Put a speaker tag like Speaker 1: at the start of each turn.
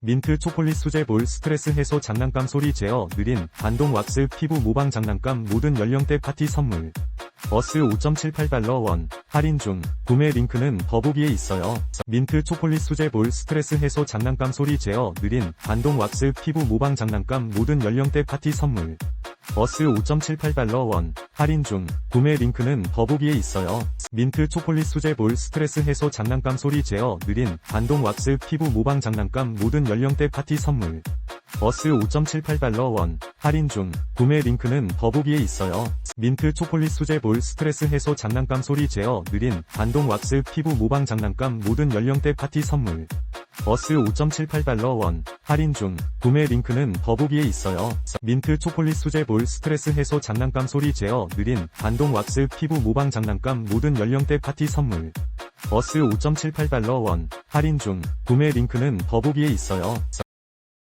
Speaker 1: 민트 초콜릿 수제 볼 스트레스 해소 장난감 소리 제어 느린 반동 왁스 피부 모방 장난감 모든 연령대 파티 선물. 버스 5.78달러 원 할인 중 구매 링크는 더보기에 있어요. 민트 초콜릿 수제 볼 스트레스 해소 장난감 소리 제어 느린 반동 왁스 피부 모방 장난감 모든 연령대 파티 선물. 버스 5.78달러 원 할인 중 구매 링크는 더보기에 있어요. 민트 초콜릿 수제 볼 스트레스 해소 장난감 소리 제어 느린 반동 왁스 피부 모방 장난감 모든 연령대 파티 선물. 버스 5.78달러 원 할인 중 구매 링크는 더보기에 있어요. 민트 초콜릿 수제 볼 스트레스 해소 장난감 소리 제어 느린 반동 왁스 피부 모방 장난감 모든 연령대 파티 선물. 버스 5.78달러 원 할인 중 구매 링크는 더보기에 있어요. 민트 초콜릿 수제 볼 스트레스 해소 장난감 소리 제어 느린 반동 왁스 피부 모방 장난감 모든 연령대 파티 선물. 버스 5.78달러 원 할인 중 구매 링크는 더보기에 있어요.